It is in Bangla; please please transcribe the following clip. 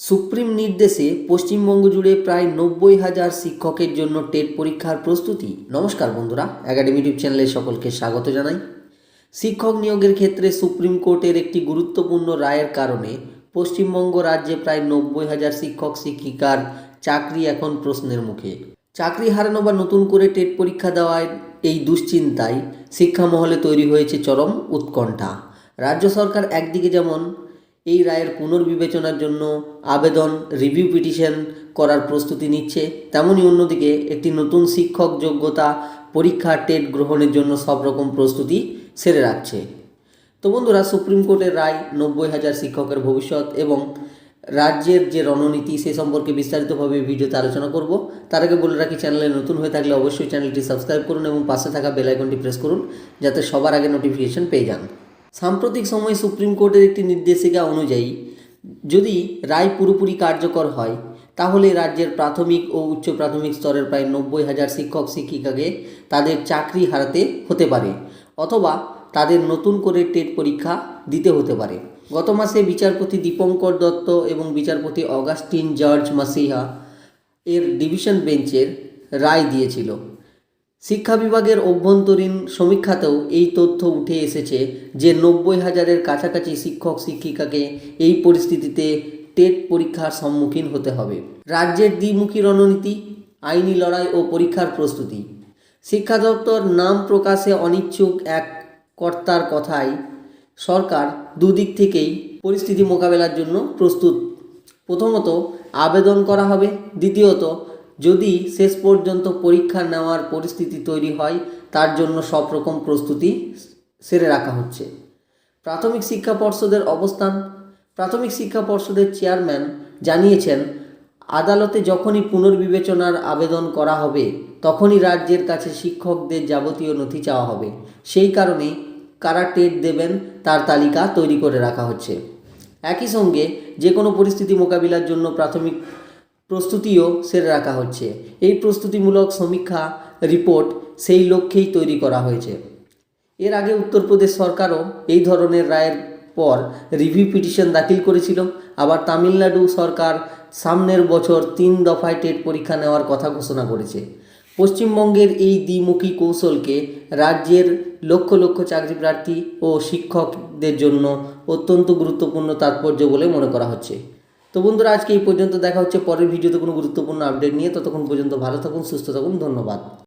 সুপ্রিম নির্দেশে পশ্চিমবঙ্গ জুড়ে প্রায় নব্বই হাজার শিক্ষকের জন্য টেট পরীক্ষার প্রস্তুতি। নমস্কার বন্ধুরা একাডেমি ইউটিউব চ্যানেলে সকলকে স্বাগত জানাই। শিক্ষক নিয়োগের ক্ষেত্রে সুপ্রিম কোর্টের একটি গুরুত্বপূর্ণ রায়ের কারণে পশ্চিমবঙ্গ রাজ্যে প্রায় নব্বই হাজার শিক্ষক, শিক্ষিকার চাকরি এখন প্রশ্নের মুখে। চাকরি হারানো বা নতুন করে টেট পরীক্ষা দেওয়ায় এই দুশ্চিন্তায় শিক্ষামহলে তৈরি হয়েছে চরম উৎকণ্ঠা। রাজ্য সরকার একদিকে যেমন এই রায়ের পুনর্বিবেচনার জন্য আবেদন রিভিউ পিটিশন করার প্রস্তুতি নিচ্ছে। তেমনই অন্যদিকে একটি নতুন শিক্ষক যোগ্যতা পরীক্ষা টেট গ্রহণের জন্য সব রকম প্রস্তুতি সেরে রাখছে। তো বন্ধুরা, সুপ্রিম কোর্টের রায় নব্বই হাজার শিক্ষকের ভবিষ্যৎ এবং রাজ্যের যে রণনীতি সে সম্পর্কে বিস্তারিতভাবে ভিডিওতে আলোচনা করব। তার আগে বলে রাখি, চ্যানেলে নতুন হয়ে থাকলে অবশ্যই চ্যানেলটি সাবস্ক্রাইব করুন এবং পাশে থাকা বেল আইকনটি প্রেস করুন, যাতে সবার আগে নোটিফিকেশন পেয়ে যান। সাম্প্রতিক সময়ে সুপ্রিম কোর্টের একটি নির্দেশিকা অনুযায়ী, যদি রায় পুরোপুরি কার্যকর হয়, তাহলে রাজ্যের প্রাথমিক ও উচ্চ প্রাথমিক স্তরের প্রায় নব্বই হাজার শিক্ষক, শিক্ষিকাকে তাদের চাকরি হারাতে হতে পারে, অথবা তাদের নতুন করে টেট পরীক্ষা দিতে হতে পারে। গত মাসে বিচারপতি দীপঙ্কর দত্ত এবং বিচারপতি অগাস্টিন জর্জ মাসিহা এর ডিভিশন বেঞ্চের রায় দিয়েছিল। শিক্ষা বিভাগের অভ্যন্তরীণ সমীক্ষাতেও এই তথ্য উঠে এসেছে যে নব্বই হাজারের কাছাকাছি শিক্ষক, শিক্ষিকাকে এই পরিস্থিতিতে টেট পরীক্ষার সম্মুখীন হতে হবে। রাজ্যের দ্বিমুখী রণনীতি, আইনি লড়াই ও পরীক্ষার প্রস্তুতি। শিক্ষা দপ্তর নাম প্রকাশে অনিচ্ছুক এক কর্তার কথায়, সরকার দুদিক থেকেই পরিস্থিতি মোকাবেলার জন্য প্রস্তুত। প্রথমত, আবেদন করা হবে। দ্বিতীয়ত যদি শেষ পর্যন্ত পরীক্ষা নেওয়ার পরিস্থিতি তৈরি হয়, তার জন্য সব রকম প্রস্তুতি সেরে রাখা হচ্ছে। প্রাথমিক শিক্ষা পর্ষদের অবস্থান। প্রাথমিক শিক্ষা পর্ষদের চেয়ারম্যান জানিয়েছেন, আদালতে যখনই পুনর্বিবেচনার আবেদন করা হবে, তখনই রাজ্যের কাছে শিক্ষকদের যাবতীয় নথি চাওয়া হবে। সেই কারণে কারা টেট দেবেন তার তালিকা তৈরি করে রাখা হচ্ছে। একই সঙ্গে যে কোনো পরিস্থিতি মোকাবিলার জন্য প্রাথমিক প্রস্তুতিও সেরে রাখা হচ্ছে। এই প্রস্তুতিমূলক সমীক্ষা রিপোর্ট সেই লক্ষ্যেই তৈরি করা হয়েছে। এর আগে উত্তরপ্রদেশ সরকারও এই ধরনের রায়ের পর রিভিউ পিটিশন দাখিল করেছিল। আবার তামিলনাড়ু সরকার সামনের বছর তিন দফায় টেট পরীক্ষা নেওয়ার কথা ঘোষণা করেছে। পশ্চিমবঙ্গের এই দ্বিমুখী কৌশলকে রাজ্যের লক্ষ লক্ষ চাকরি প্রার্থী ও শিক্ষকদের জন্য অত্যন্ত গুরুত্বপূর্ণ তাৎপর্য বলে মনে করা হচ্ছে। তো বন্ধুরা, আজকে এই পর্যন্ত দেখা হচ্ছে। পরের ভিডিওতে কোনো গুরুত্বপূর্ণ আপডেট নিয়ে। ততক্ষণ পর্যন্ত ভালো থাকুন, সুস্থ থাকুন। ধন্যবাদ।